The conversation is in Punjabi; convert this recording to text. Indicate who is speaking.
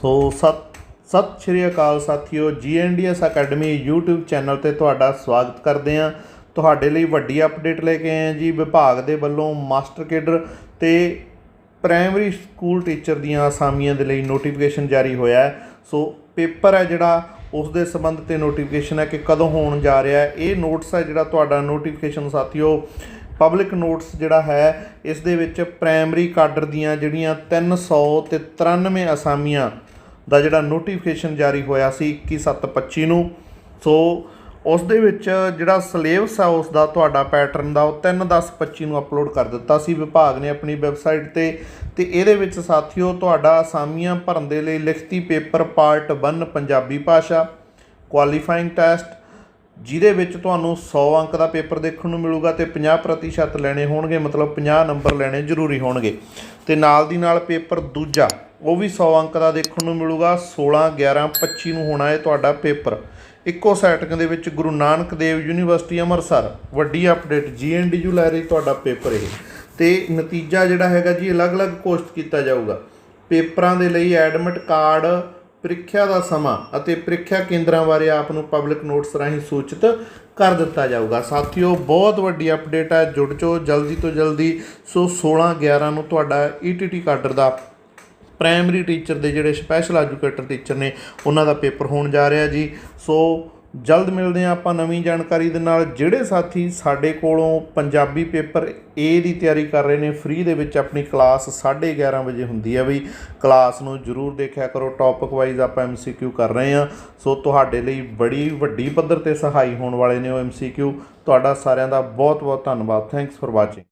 Speaker 1: ਸੋ ਸਤ, ਸਤਿ ਸ਼੍ਰੀ ਅਕਾਲ ਸਾਥੀਓ ਜੀਐਨਡੀਐਸ ਅਕੈਡਮੀ YouTube ਚੈਨਲ ਤੇ ਤੁਹਾਡਾ ਸਵਾਗਤ ਕਰਦੇ ਹਾਂ। ਤੁਹਾਡੇ ਲਈ ਵੱਡੀ ਅਪਡੇਟ ਲੈ ਕੇ ਆਏ ਹਾਂ ਜੀ। ਵਿਭਾਗ ਦੇ ਵੱਲੋਂ ਮਾਸਟਰ ਕੇਡਰ ਤੇ ਪ੍ਰਾਇਮਰੀ ਸਕੂਲ ਟੀਚਰ ਦੀਆਂ ਅਸਾਮੀਆਂ ਦੇ ਲਈ ਨੋਟੀਫਿਕੇਸ਼ਨ ਜਾਰੀ ਹੋਇਆ ਹੈ। ਸੋ ਪੇਪਰ ਹੈ ਜਿਹੜਾ, ਉਸ ਦੇ ਸੰਬੰਧ ਤੇ ਨੋਟੀਫਿਕੇਸ਼ਨ ਹੈ ਕਿ ਕਦੋਂ ਹੋਣ ਜਾ ਰਿਹਾ ਹੈ। ਇਹ ਨੋਟਸ ਹੈ ਜਿਹੜਾ ਤੁਹਾਡਾ ਨੋਟੀਫਿਕੇਸ਼ਨ ਸਾਥੀਓ ਪਬਲਿਕ ਨੋਟਸ ਜਿਹੜਾ ਹੈ, ਇਸ ਦੇ ਵਿੱਚ ਪ੍ਰਾਇਮਰੀ ਕਾਡਰ ਦੀਆਂ ਜਿਹੜੀਆਂ 300 ਤੇ 93 ਅਸਾਮੀਆਂ ਦਾ ਜਿਹੜਾ ਨੋਟੀਫਿਕੇਸ਼ਨ ਜਾਰੀ ਹੋਇਆ ਸੀ 21/7/25 ਨੂੰ। ਸੋ ਉਸ ਦੇ ਵਿੱਚ ਜਿਹੜਾ ਸਿਲੇਬਸ ਆ, ਉਸ ਦਾ ਤੁਹਾਡਾ ਪੈਟਰਨ ਦਾ ਉਹ 3/10/25 ਨੂੰ ਅਪਲੋਡ ਕਰ ਦਿੱਤਾ ਸੀ। ਵਿਭਾਗ ਨੇ ਆਪਣੀ ਵੈਬਸਾਈਟ ਤੇ ਤੇ ਇਹਦੇ ਵਿੱਚ ਸਾਥੀਓ ਤੁਹਾਡਾ ਅਸਾਮੀਆਂ ਭਰਨ ਦੇ ਲਈ ਲਿਖਤੀ ਪੇਪਰ ਪਾਰਟ 1 ਪੰਜਾਬੀ ਭਾਸ਼ਾ ਕੁਆਲੀਫਾਈਂਗ ਟੈਸਟ ਜਿਹਦੇ ਵਿੱਚ ਤੁਹਾਨੂੰ 100 ਅੰਕ ਦਾ ਪੇਪਰ ਦੇਖਣ ਨੂੰ ਮਿਲੂਗਾ ਤੇ 50% ਲੈਣੇ ਹੋਣਗੇ, ਮਤਲਬ 50 ਨੰਬਰ ਲੈਣੇ ਜ਼ਰੂਰੀ ਹੋਣਗੇ। ਤੇ ਨਾਲ ਦੀ ਨਾਲ ਪੇਪਰ ਦੂਜਾ ਉਹ ਵੀ 100 ਅੰਕ ਦਾ ਦੇਖਣ ਨੂੰ ਮਿਲੂਗਾ। 16 11 25 ਨੂੰ ਹੋਣਾ ਹੈ ਤੁਹਾਡਾ ਪੇਪਰ। ਇੱਕੋ ਸੈਟਿੰਗ ਦੇ ਵਿੱਚ ਗੁਰੂ ਨਾਨਕ ਦੇਵ ਯੂਨੀਵਰਸਿਟੀ ਅੰਮ੍ਰਿਤਸਰ। ਵੱਡੀ ਅਪਡੇਟ ਜੀਐਨਡੀਯੂ ਲੈ ਰਹੀ ਤੁਹਾਡਾ ਪੇਪਰ ਇਹ। ਤੇ ਨਤੀਜਾ ਜਿਹੜਾ ਹੈਗਾ ਜੀ, ਅਲੱਗ-ਅਲੱਗ ਕੋਸਟ ਕੀਤਾ ਜਾਊਗਾ। ਪੇਪਰਾਂ ਦੇ ਲਈ ਐਡਮਿਟ ਕਾਰਡ, ਪ੍ਰੀਖਿਆ ਦਾ ਸਮਾਂ ਅਤੇ ਪ੍ਰੀਖਿਆ ਕੇਂਦਰਾਂ ਬਾਰੇ ਆਪ ਨੂੰ ਪਬਲਿਕ ਨੋਟਿਸ ਰਾਹੀਂ ਸੂਚਿਤ ਕਰ ਦਿੱਤਾ ਜਾਊਗਾ। ਸਾਥੀਓ, ਬਹੁਤ ਵੱਡੀ ਅਪਡੇਟ ਹੈ। ਜੁੜ ਚੋ ਜਲਦੀ ਤੋਂ ਜਲਦੀ। ਸੋ 16 11 ਨੂੰ ਤੁਹਾਡਾ ਈਟੀਟੀ ਕਾਡਰ ਦਾ ਪ੍ਰਾਇਮਰੀ ਟੀਚਰ ਦੇ ਜਿਹੜੇ ਸਪੈਸ਼ਲ ਐਜੂਕੇਟਰ ਟੀਚਰ ਨੇ, ਉਹਨਾਂ ਦਾ ਪੇਪਰ ਹੋਣ ਜਾ ਰਿਹਾ ਜੀ। ਸੋ ਜਲਦ ਮਿਲਦੇ ਹਾਂ ਆਪਾਂ ਨਵੀਂ ਜਾਣਕਾਰੀ ਦੇ ਨਾਲ। ਜਿਹੜੇ ਸਾਥੀ ਸਾਡੇ ਕੋਲੋਂ ਪੰਜਾਬੀ ਪੇਪਰ ਏ ਦੀ ਤਿਆਰੀ ਕਰ ਰਹੇ ਨੇ ਫ੍ਰੀ ਦੇ ਵਿੱਚ ਆਪਣੀ ਕਲਾਸ 11:30 ਵਜੇ ਹੁੰਦੀ ਹੈ ਬਈ। ਕਲਾਸ ਨੂੰ ਜਰੂਰ ਦੇਖਿਆ ਕਰੋ ਟੌਪਿਕ ਵਾਈਜ਼ ਆਪਾਂ MCQ ਕਰ ਰਹੇ ਹਾਂ। ਸੋ ਤੁਹਾਡੇ ਲਈ ਬੜੀ ਵੱਡੀ ਪੱਧਰ ਤੇ ਸਹਾਈ ਹੋਣ ਵਾਲੇ ਨੇ ਉਹ MCQ ਤੁਹਾਡਾ ਸਾਰਿਆਂ ਦਾ ਬਹੁਤ ਬਹੁਤ ਧੰਨਵਾਦ। Thanks for watching